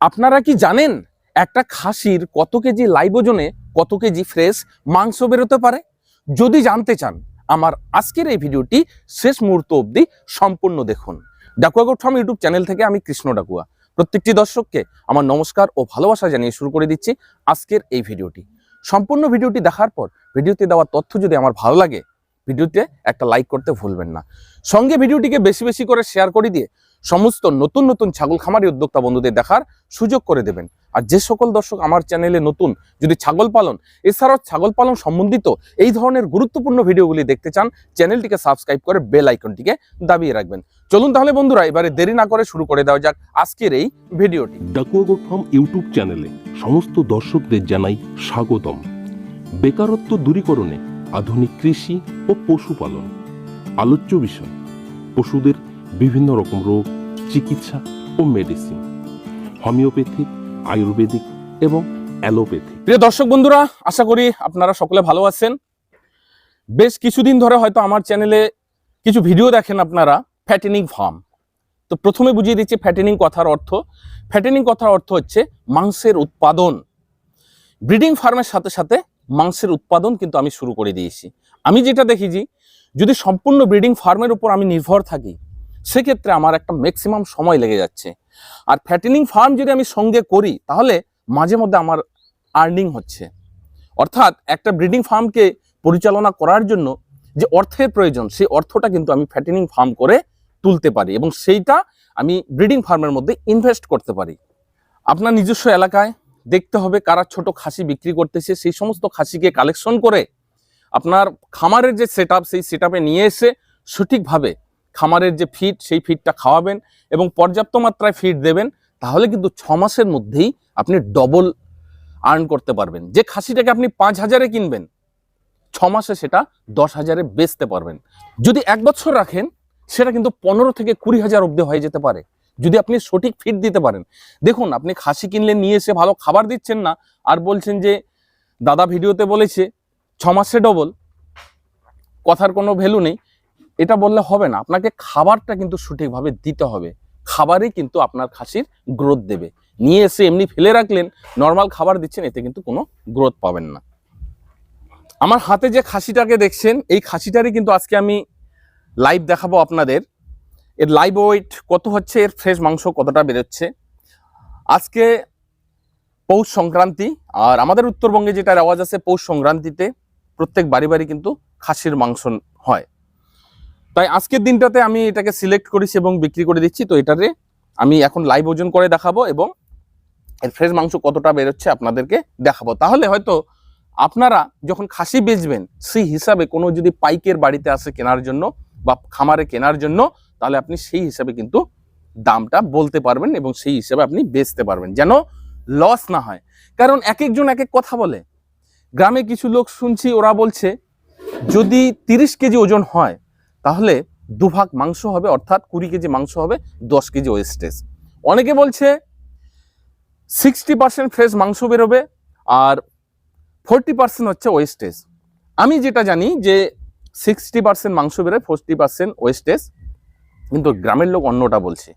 আপনারা কি জানেন একটা খাসির কত কেজি লাইভ ওজনে কত কেজি ফ্রেশ মাংস বেরোতে পারে? যদি জানতে চান, আমার আজকের এই ভিডিওটি শেষ মুহূর্ত অবধি সম্পূর্ণ দেখুন। ডাকুয়া ফার্ম ইউটিউব চ্যানেল থেকে আমি কৃষ্ণ ডাকুয়া। প্রত্যেকটি দর্শককে আমার নমস্কার ও ভালোবাসা জানিয়ে শুরু করে দিচ্ছি আজকের এই ভিডিওটি। সম্পূর্ণ ভিডিওটি দেখার পর ভিডিওতে দেওয়া তথ্য যদি আমার ভালো লাগে, ভিডিওতে একটা লাইক করতে ভুলবেন না। সঙ্গে ভিডিওটিকে বেশি বেশি করে শেয়ার করে দিয়ে সমস্ত নতুন নতুন ছাগল খামারি উদ্যোক্তা বন্ধুদের দেখার সুযোগ করে দেবেন। আর যে সকল দর্শক আমার চ্যানেলে নতুন, যদি ছাগল পালন, এছাড়াও ছাগল পালন সম্বন্ধিত এই ধরনের গুরুত্বপূর্ণ ভিডিওগুলি দেখতে চান, চ্যানেলটিকে সাবস্ক্রাইব করে বেল আইকনটিকে দাবিয়ে রাখবেন। চলুন তাহলে বন্ধুরা, এবারে দেরি না করে শুরু করে দেওয়া যাক আজকের এই ভিডিওটি। ডাকুয়া ফার্ম ইউটিউব চ্যানেলে সমস্ত দর্শকদের জানাই স্বাগতম। বেকারত্ব দূরীকরণে আধুনিক কৃষি ও পশুপালন। আলোচ্য বিষয়, পশুদের বিভিন্ন রকম রোগ, চিকিৎসা ও মেডিসিন হোমিওপ্যাথিক আয়ুর্বেদিক এবং অ্যালোপ্যাথিক প্রিয় দর্শক বন্ধুরা, আশা করি আপনারা সকলে ভালো আছেন। বেশ কিছুদিন ধরে হয়তো আমার চ্যানেলে কিছু ভিডিও দেখেন আপনারা ফ্যাটেনিং ফার্ম তো প্রথমে বুঝিয়ে দিচ্ছি ফ্যাটেনিং কথার অর্থ। ফ্যাটেনিং কথার অর্থ হচ্ছে মাংসের উৎপাদন। ব্রিডিং ফার্মের সাথে সাথে মাংসের উৎপাদন কিন্তু আমি শুরু করে দিয়েছি। আমি যেটা দেখেছি, যদি সম্পূর্ণ ব্রিডিং ফার্মের উপর আমি নির্ভর থাকি সেক্ষেত্রে আমার একটা ম্যাক্সিমাম সময় লেগে যাচ্ছে। আর ফ্যাটেনিং ফার্ম যদি আমি সঙ্গে করি, তাহলে মাঝে মধ্যে আমার আর্নিং হচ্ছে। অর্থাৎ একটা ব্রিডিং ফার্মকে পরিচালনা করার জন্য যে অর্থের প্রয়োজন, সেই অর্থটা কিন্তু আমি ফ্যাটেনিং ফার্ম করে তুলতে পারি এবং সেইটা আমি ব্রিডিং ফার্মের মধ্যে ইনভেস্ট করতে পারি। আপনার নিজস্ব এলাকায় দেখতে হবে কারা ছোট খাসি বিক্রি করতেছে, সেই সমস্ত খাসিকে কালেকশন করে আপনার খামারের যে সেট সেই সেট নিয়ে এসে সঠিকভাবে খামারের যে ফিড সেই ফিডটা খাওয়াবেন এবং পর্যাপ্ত মাত্রায় ফিড দেবেন, তাহলে কিন্তু ছ মাসের মধ্যেই আপনি ডবল আর্ন করতে পারবেন। যে খাসিটাকে আপনি পাঁচ হাজারে কিনবেন, ছ মাসে সেটা দশ হাজারে বেচতে পারবেন। যদি এক বছর রাখেন, সেটা কিন্তু পনেরো থেকে কুড়ি হাজার অব্দি হয়ে যেতে পারে। যদি আপনি সঠিক ফিড দিতে পারেন। দেখুন, আপনি খাসি কিনলে নিয়ে এসে ভালো খাবার দিচ্ছেন না, আর বলছেন যে, দাদা ভিডিওতে বলেছে, ছ মাসে ডবল কথার কোনো ভ্যালু নেই। এটা বললে হবে না। আপনাকে খাবারটা কিন্তু সঠিকভাবে দিতে হবে। খাবারই কিন্তু আপনার খাসির গ্রোথ দেবে। নিয়ে এসে এমনি ফেলে রাখলেন নর্মাল খাবার দিচ্ছেন, এতে কিন্তু কোনো গ্রোথ পাবেন না। আমার হাতে যে খাসিটাকে দেখছেন, এই খাসিটারই কিন্তু আজকে আমি লাইভ দেখাবো আপনাদের। এর লাইভ ওয়েট কত হচ্ছে, এর ফ্রেশ মাংস কতটা বেরোচ্ছে? আজকে পৌষ সংক্রান্তি, আর আমাদের উত্তরবঙ্গে যেটা রেওয়াজ আছে পৌষ সংক্রান্তিতে, প্রত্যেক বাড়ি বাড়ি কিন্তু খাসির মাংস হয়। তাই আজকের দিনটাতে আমি এটাকে সিলেক্ট করেছি এবং বিক্রি করে দিচ্ছি। তো এটারে আমি এখন লাইভ ওজন করে দেখাবো এবং এর ফ্রেশ মাংস কতটা বেরোচ্ছে আপনাদেরকে দেখাবো। তাহলে হয়তো আপনারা যখন খাসি বেচবেন, সেই হিসাবে কোনো যদি পাইকের বাড়িতে আসে কেনার জন্য বা খামারে কেনার জন্য, তাহলে আপনি সেই হিসাবে কিন্তু দামটা বলতে পারবেন এবং সেই হিসাবে আপনি বেচতে পারবেন। যেন লস না হয়। কারণ এক একজন এক এক কথা বলে। গ্রামে কিছু লোক শুনছি, ওরা বলছে, যদি তিরিশ কেজি ওজন হয় তাহলে দুভাগ মাংস হবে, অর্থাৎ কুড়ি কেজি মাংস হবে, দশ কেজি ওয়েস্টেজ অনেকে বলছে সিক্সটি পার্সেন্ট ফ্রেশ মাংস বেরোবে আর ফোরটি পার্সেন্ট হচ্ছে ওয়েস্টেজ আমি যেটা জানি যে সিক্সটি পার্সেন্ট মাংস বেরোয় ফোরটি পার্সেন্ট ওয়েস্টেজ কিন্তু গ্রামের লোক অন্যটা বলছে।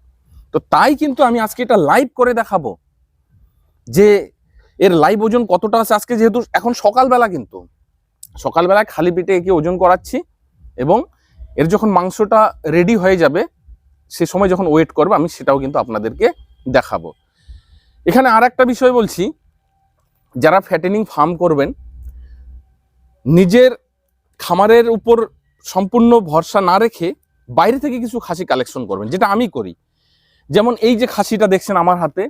তো তাই কিন্তু আমি আজকে এটা লাইভ করে দেখাবো যে এর লাইভ ওজন কতটা আছে। আজকে যেহেতু এখন সকালবেলা কিন্তু, সকালবেলায় খালি পেটে একে ওজন করাচ্ছি এবং এর যখন মাংসটা রেডি হয়ে যাবে, সে সময় যখন ওয়েট করবে, আমি সেটাও কিন্তু আপনাদেরকে দেখাবো। এখানে আর একটা বিষয় বলছি, যারা ফ্যাটেনিং ফার্ম করবেন, নিজের খামারের উপর সম্পূর্ণ ভরসা না রেখে বাইরে থেকে কিছু খাসি কালেকশন করবেন, যেটা আমি করি। যেমন এই যে খাসিটা দেখছেন আমার হাতে,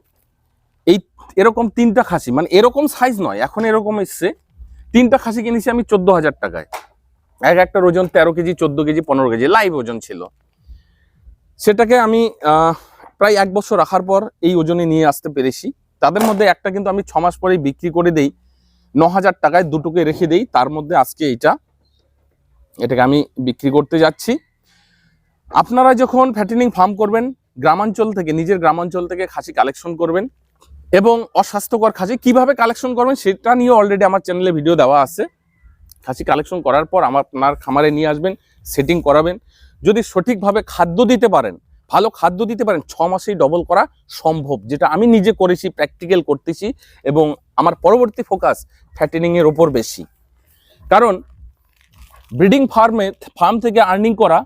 এই এরকম তিনটা খাসি মানে এরকম সাইজ নয়, এখন এরকম এসছে, তিনটা খাসি কিনেছি আমি চোদ্দ হাজার টাকায়। এক একটা ওজন তেরো কেজি, চোদ্দ কেজি, পনেরো কেজি লাইভ ওজন ছিল। সেটাকে আমি প্রায় এক বছর রাখার পর এই ওজনে নিয়ে আসতে পেরেছি। তাদের মধ্যে একটা কিন্তু আমি ছ মাস পরেই বিক্রি করে দেই। ন হাজার টাকায় দুটোকে রেখে দেই। তার মধ্যে আজকে এইটা। এটাকে আমি বিক্রি করতে যাচ্ছি। আপনারা যখন ফ্যাটেনিং ফার্ম করবেন, গ্রামাঞ্চল থেকে, নিজের গ্রামাঞ্চল থেকে খাসি কালেকশন করবেন এবং অস্বাস্থ্যকর খাসি কীভাবে কালেকশন করবেন, সেটা নিয়ে অলরেডি আমার চ্যানেলে ভিডিও দেওয়া আছে। খাসি কালেকশন করার পর আমার আপনার খামারে নিয়ে আসবেন সেটিং করাবেন। যদি সঠিকভাবে খাদ্য দিতে পারেন, ভালো খাদ্য দিতে পারেন, ছ মাসেই ডবল করা সম্ভব, যেটা আমি নিজে করেছি প্র্যাকটিক্যাল করতেছি এবং আমার পরবর্তী ফোকাস ফ্যাটেনিংয়ের ওপর বেশি। কারণ ব্রিডিং ফার্মে ফার্ম থেকে আর্নিং করা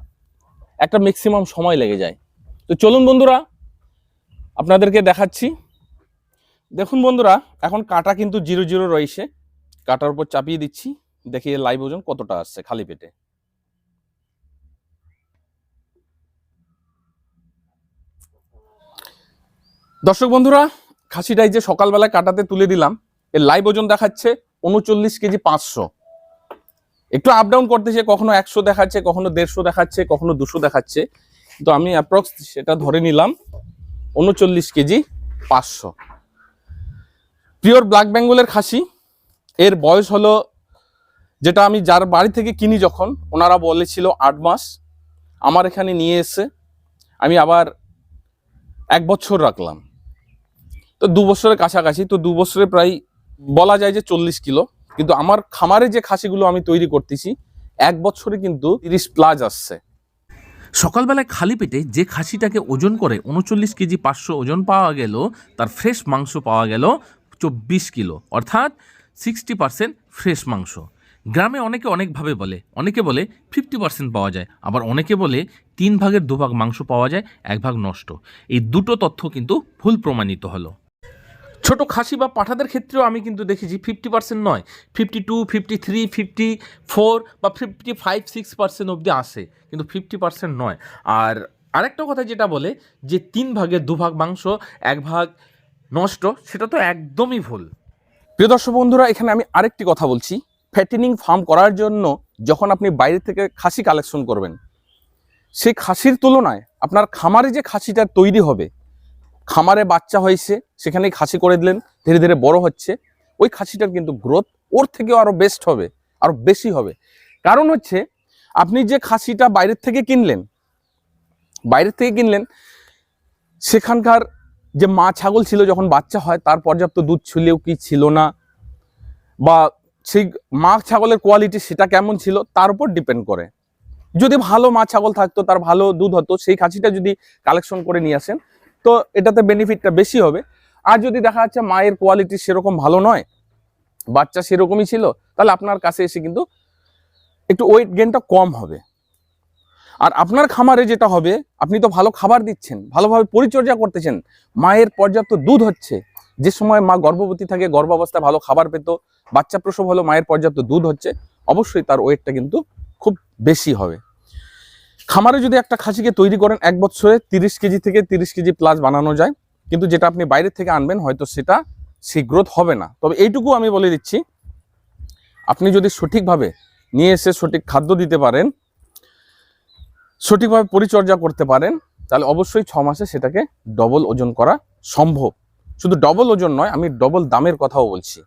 একটা ম্যাক্সিমাম সময় লেগে যায়। তো চলুন বন্ধুরা, আপনাদেরকে দেখাচ্ছি। দেখুন বন্ধুরা, এখন কাটা কিন্তু জিরো জিরো রয়েছে। কাটার উপর চাপিয়ে দিচ্ছি। দেখি লাইভ ওজন কতটা আসছে খালি পেটে? দর্শক বন্ধুরা, খাসিটাই যে সকালবেলায় কাটাতে তুলে দিলাম, এর লাইভ ওজন দেখাচ্ছে উনচল্লিশ কেজি পাঁচশো। একটু আপ ডাউন করতেছে কখনো একশো দেখাচ্ছে, কখনো দেড়শো দেখাচ্ছে, কখনো দুশো দেখাচ্ছে। তো আমি অ্যাপ্রক্স সেটা ধরে নিলাম, উনচল্লিশ কেজি পাঁচশো। পিওর ব্ল্যাক বেঙ্গলের খাসি, এর বয়স হলো যেটা আমি যার বাড়ি থেকে কিনি যখন, ওনারা বলেছিল আট মাস, আমার এখানে নিয়ে এসে আমি আবার এক বছর রাখলাম। তো দু বছরের কাছাকাছি, তো দু বছরে প্রায় বলা যায় যে চল্লিশ কিলো। কিন্তু আমার খামারে যে খাসিগুলো আমি তৈরি করতেছি, এক বছরে কিন্তু তিরিশ প্লাস আসছে। সকালবেলায় খালি পেটে যে খাসিটাকে ওজন করে উনচল্লিশ কেজি পাঁচশো ওজন পাওয়া গেল, তার ফ্রেশ মাংস পাওয়া গেল চব্বিশ কিলো। অর্থাৎ সিক্সটি পার্সেন্ট ফ্রেশ মাংস। গ্রামে অনেকে অনেকভাবে বলে, অনেকে বলে ফিফটি পার্সেন্ট পাওয়া যায়, আবার অনেকে বলে তিন ভাগের দু ভাগ মাংস পাওয়া যায়, এক ভাগ নষ্ট। এই দুটো তথ্য কিন্তু ভুল প্রমাণিত হলো। ছোট খাসি বা পাঠাদের ক্ষেত্রেও আমি কিন্তু দেখেছি ফিফটি পার্সেন্ট নয় fifty two fifty three fifty four বা ফিফটি ফাইভ সিক্স পার্সেন্ট অবধি আসে, কিন্তু ফিফটি পার্সেন্ট নয়। আর আরেকটা কথা যেটা বলে, যে তিন ভাগের দু ভাগ মাংস, এক ভাগ নষ্ট, সেটা তো একদমই ভুল। প্রিয় দর্শক বন্ধুরা, এখানে আমি আরেকটি কথা বলছি। ফ্যাটেনিং ফার্ম করার জন্য যখন আপনি বাইরে থেকে খাসি কালেকশন করবেন, সেই খাসির তুলনায় আপনার খামারে যে খাসিটা তৈরি হবে, খামারে বাচ্চা হয়েছে, সেখানেই খাসি করে দিলেন, ধীরে ধীরে বড় হচ্ছে, ওই খাসিটার কিন্তু গ্রোথ ওর থেকেও আরও বেস্ট হবে, আরও বেশি হবে। কারণ হচ্ছে, আপনি যে খাসিটা বাইরের থেকে কিনলেন, বাইরের থেকে কিনলেন, সেখানকার যে মা ছাগল ছিল যখন বাচ্চা হয়, তার পর্যাপ্ত দুধ ছিলেও কি ছিল না, বা সেই মা ছাগলের কোয়ালিটি সেটা কেমন ছিল তার উপর ডিপেন্ড করে। যদি ভালো মা ছাগল থাকতো, তার ভালো দুধ হতো, সেই খাসিটা যদি কালেকশন করে নিয়ে আসেন, তো এটাতে বেনিফিটটা বেশি হবে। আর যদি দেখা যাচ্ছে মায়ের কোয়ালিটি সেরকম ভালো নয়, বাচ্চা সেরকমই ছিল, তাহলে আপনার কাছে এসে কিন্তু একটু ওয়েট গেনটা কম হবে। আর আপনার খামারে যেটা হবে, আপনি তো ভালো খাবার দিচ্ছেন, ভালোভাবে পরিচর্যা করতেছেন, মায়ের পর্যাপ্ত দুধ হচ্ছে যে সময় মা গর্ভবতী থাকে গর্ভাবস্থায় ভালো খাবার পেত, বাচ্চা প্রসব হলো, মায়ের পর্যাপ্ত দুধ হচ্ছে, অবশ্যই তার ওয়েটটা কিন্তু খুব বেশি হবে। খামারে যদি একটা খাসিকে তৈরি করেন, এক বছরে তিরিশ কেজি থেকে তিরিশ কেজি প্লাস বানানো যায়, কিন্তু যেটা আপনি বাইরে থেকে আনবেন, হয়তো সেটা গ্রোথ হবে না। তবে এইটুকু আমি বলে দিচ্ছি, আপনি যদি সঠিকভাবে নিয়ে এসে সঠিক খাদ্য দিতে পারেন, সঠিকভাবে পরিচর্যা করতে পারেন, তাহলে অবশ্যই ছ মাসে সেটাকে ডবল ওজন করা সম্ভব। শুধু ডবল ওজন নয়, আমি ডবল দামের কথাও বলছি।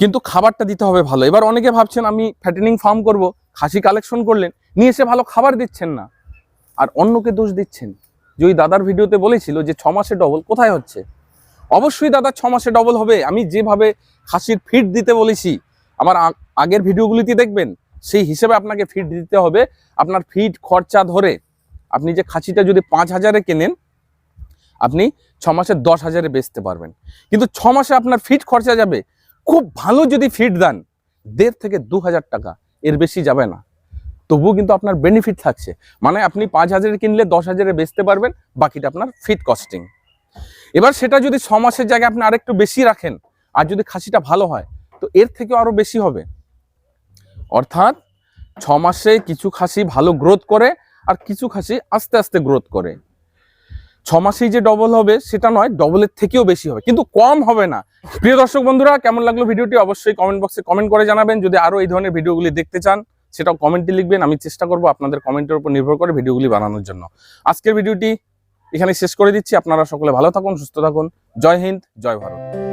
কিন্তু খাবারটা দিতে হবে ভালো। এবার অনেকে ভাবছেন, আমি ফ্যাটেনিং ফার্ম করব, খাসি কালেকশন করলেন, নিয়ে এসে ভালো খাবার দিচ্ছেন না। আর অন্যকে দোষ দিচ্ছেন। যে ওই দাদার ভিডিওতে বলেছিল যে ছ মাসে ডবল কোথায় হচ্ছে? অবশ্যই দাদা ছ মাসে ডবল হবে। আমি যেভাবে খাসির ফিড দিতে বলেছি, আমার আগের ভিডিওগুলিতে দেখবেন, সেই হিসেবে আপনাকে ফিড দিতে হবে। আপনার ফিড খরচা ধরে আপনি যে খাসিটা যদি পাঁচ হাজারে কেনেন আপনি ছ মাসে দশ হাজারে বেচতে পারবেন। কিন্তু ছ মাসে আপনার ফিট খরচা যাবে। খুব ভালো যদি ফিড দেন, দেড় থেকে দু হাজার টাকা, এর বেশি যাবে না। তবুও কিন্তু আপনার বেনিফিট থাকছে। মানে আপনি পাঁচ হাজারে কিনলে দশ হাজারে বেচতে পারবেন, বাকিটা আপনার ফিড কস্টিং এবার সেটা যদি ছ মাসের জায়গায় আপনি আরেকটু বেশি রাখেন, আর যদি খাসিটা ভালো হয়, তো এর থেকেও আরও বেশি হবে। অর্থাৎ ছ মাসে কিছু খাসি ভালো গ্রোথ করে, আর কিছু খাসি আস্তে আস্তে গ্রোথ করে। ছ মাসেই যে ডবল হবে, সেটা নয় ডবলের থেকেও বেশি হবে। কিন্তু কম হবে না। প্রিয় দর্শক বন্ধুরা, কেমন লাগল ভিডিওটি? অবশ্যই কমেন্ট বক্সে কমেন্ট করে জানাবেন। যদি আরও এই ধরনের ভিডিওগুলি দেখতে চান, সেটাও কমেন্টে লিখবেন। আমি চেষ্টা করব আপনাদের কমেন্টের উপর নির্ভর করে ভিডিওগুলি বানানোর জন্য। আজকের ভিডিওটি এখানে শেষ করে দিচ্ছি। আপনারা সকলে ভালো থাকুন, সুস্থ থাকুন। জয় হিন্দ, জয় ভারত।